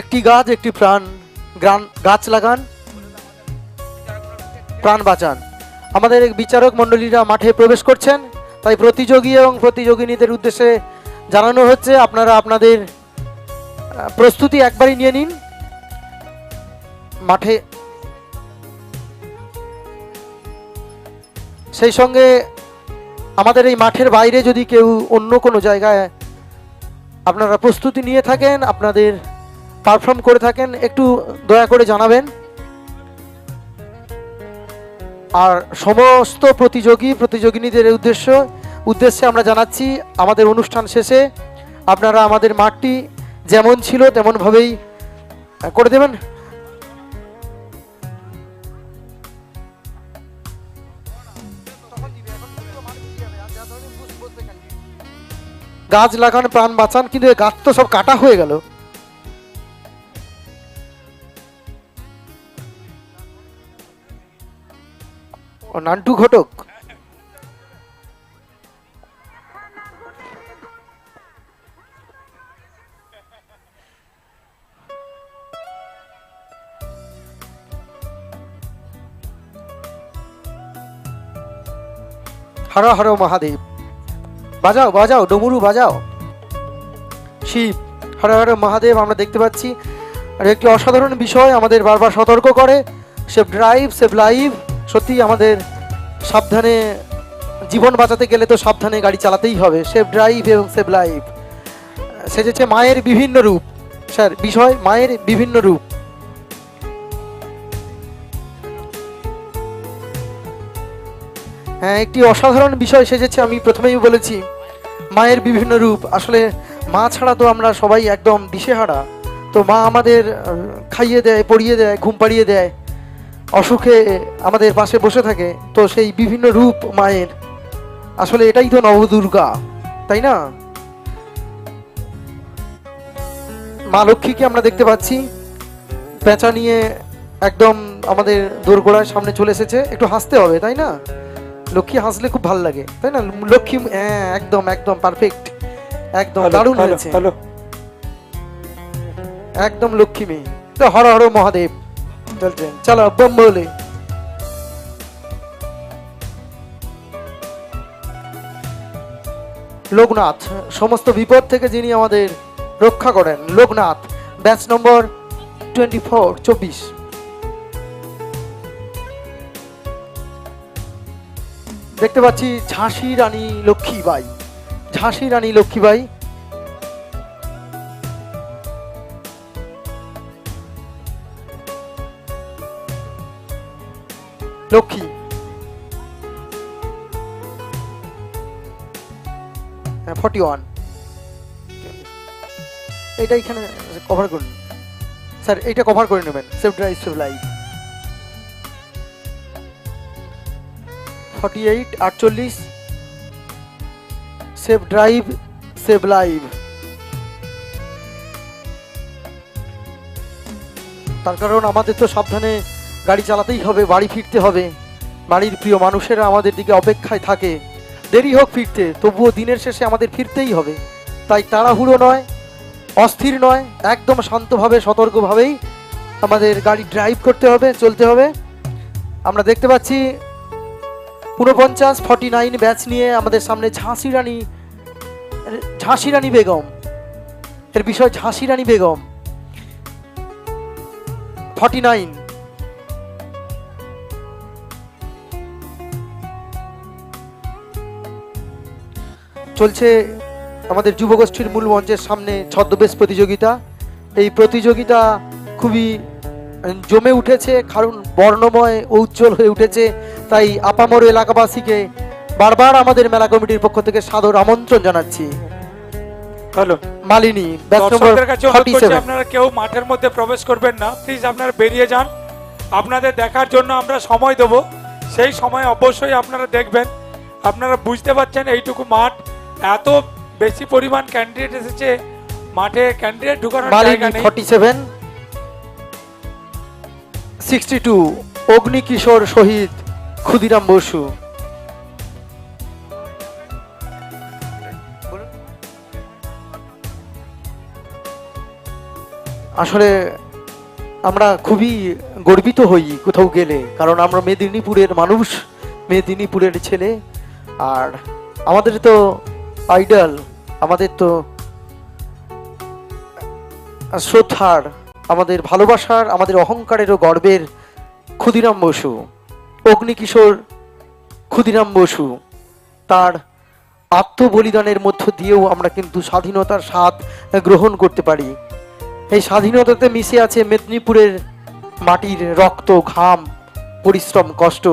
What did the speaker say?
একটি গাছ, একটি প্রাণ গাছ লাগান, প্রাণ বাঁচান। আমাদের বিচারক মণ্ডলীরা মাঠে প্রবেশ করছেন। তাই প্রতিযোগী এবং প্রতিযোগিনীদের উদ্দেশ্যে জানানো হচ্ছে, আপনারা আপনাদের প্রস্তুতি একবারই নিয়ে নিন। মাঠে সেই সঙ্গে আমাদের এই মাঠের বাইরে যদি কেউ অন্য কোনো জায়গায় আপনারা প্রস্তুতি নিয়ে থাকেন, আপনাদের পারফর্ম করে থাকেন, একটু দয়া করে জানাবেন। আর সমস্ত প্রতিযোগী, প্রতিযোগিনীদের উদ্দেশ্য, উদ্দেশ্যে আমরা জানাচ্ছি, আমাদের অনুষ্ঠান শেষে আপনারা আমাদের মাঠটি যেমন ছিল তেমনভাবেই করে দেবেন। গাছ লাগান, প্রাণ বাঁচান, কিন্তু গাছ তো সব কাটা হয়ে গেল। ও নান্টু ঘটক। হর হর মহাদেব। বাজাও বাজাও, ডমরু বাজাও। শিব, হর হর মহাদেব, আমরা দেখতে পাচ্ছি। আর একটি অসাধারণ বিষয় আমাদের বারবার সতর্ক করে। সেভ ড্রাইভ সেভ লাইভ সত্যি আমাদের সাবধানে জীবন বাঁচাতে গেলে তো সাবধানে গাড়ি চালাতেই হবে। সেভ ড্রাইভ এবং সেভ লাইভ সেজেছে মায়ের বিভিন্ন রূপ। স্যার, বিষয়, মায়ের বিভিন্ন রূপ। হ্যাঁ একটি অসাধারণ বিষয় সেজেছে, আমি প্রথমেই বলেছি, মায়ের বিভিন্ন রূপ। আসলে মা ছাড়া তো আমরা সবাই একদম দিশেহারা। তো মা আমাদের খাইয়ে দেয় পরিয়ে দেয়, ঘুম পাড়িয়ে দেয়। অসুখে আমাদের পাশে বসে থাকে তো সেই বিভিন্ন রূপ মায়ের। আসলে এটাই তো নবদুর্গা তাই না? মা লক্ষ্মীকে আমরা দেখতে পাচ্ছি। পেঁচা নিয়ে একদম আমাদের দোরগোড়ার সামনে চলে এসেছে। একটু হাসতে হবে তাই না? লক্ষ্মী হাসলে খুব ভালো লাগে তাই না? লক্ষ্মী হ্যাঁ একদম একদম পারফেক্ট একদম দারুণ হয়েছে। একদম লক্ষ্মী মেয়ে। তো হর হর মহাদেব। চলছেন চলো বম বলে লোকনাথ, সমস্ত বিপদ থেকে যিনি আমাদের রক্ষা করেন, Loknath, batch number twenty four চব্বিশ। দেখতে পাচ্ছি ঝাঁসি রানী লক্ষ্মীবাই। ঝাঁসি রানী লক্ষ্মীবাই লক্ষ্মী। ফর্টি ওয়ান এটা এখানে কভার করুন। স্যার, এইটা কভার করে নেবেন। Safe drive safe live forty eight আটচল্লিশ। সেফ ড্রাইভ সেভ লাইভ তার কারণ আমাদের তো সাবধানে গাড়ি চালাতেই হবে, বাড়ি ফিরতে হবে। বাড়ির প্রিয় মানুষেরা আমাদের দিকে অপেক্ষায় থাকে। দেরি হোক ফিরতে, তবুও দিনের শেষে আমাদের ফিরতেই হবে। তাই তাড়াহুড়ো নয়, অস্থির নয়, একদম শান্তভাবে, সতর্কভাবেই আমাদের গাড়ি ড্রাইভ করতে হবে, চলতে হবে। আমরা দেখতে পাচ্ছি, ঊনপঞ্চাশ ফর্টি নাইন ব্যাচ নিয়ে আমাদের সামনে ঝাঁসি রানী ঝাঁসি রানী বেগম। এর বিষয় ঝাঁসি রানী বেগম। ফর্টি নাইন চলছে আমাদের যুবগোষ্ঠীর মূল মঞ্চের সামনে ছদ্মবেশ প্রতিযোগিতা। এই প্রতিযোগিতা খুবই জমে উঠেছে কারণ বর্ণময় ও উজ্জ্বল হয়ে উঠেছে। তাই আপামর এলাকাবাসীকে বারবার আমাদের মেলা কমিটির পক্ষ থেকে সাদর আমন্ত্রণ জানাচ্ছি। হ্যালো। মালিনী দর্শকদের কাছে অনুরোধ করছি আপনারা কেউ মাঠের মধ্যে প্রবেশ করবেন না। প্লিজ আপনারা বেরিয়ে যান। আপনাদের দেখার জন্য আমরা সময় দেবো। সেই সময় অবশ্যই আপনারা দেখবেন। আপনারা বুঝতে পারছেন এইটুকু মাঠ। এত বেশি পরিমাণ ক্যান্ডিডেট এসেছে মাঠে ক্যান্ডিডেট ঢুকানোর জায়গা নেই। ফর্টি সেভেন সিক্সটি টু অগ্নি কিশোর শহীদ ক্ষুদিরাম বসু। আসলে আমরা খুবই গর্বিত হই কোথাও গেলে কারণ আমরা মেদিনীপুরের মানুষ মেদিনীপুরের ছেলে। আর আমাদের তো আইডল আমাদের তো শ্রদ্ধার আমাদের ভালোবাসার, আমাদের অহংকারের ও গর্বের ক্ষুদিরাম বসু, অগ্নিকিশোর ক্ষুদিরাম বসু। তার আত্মবলিদানের মধ্য দিয়েও আমরা কিন্তু স্বাধীনতার স্বাদ গ্রহণ করতে পারি। এই স্বাধীনতাতে মিশে আছে মেদিনীপুরের মাটির রক্ত, ঘাম, পরিশ্রম, কষ্ট।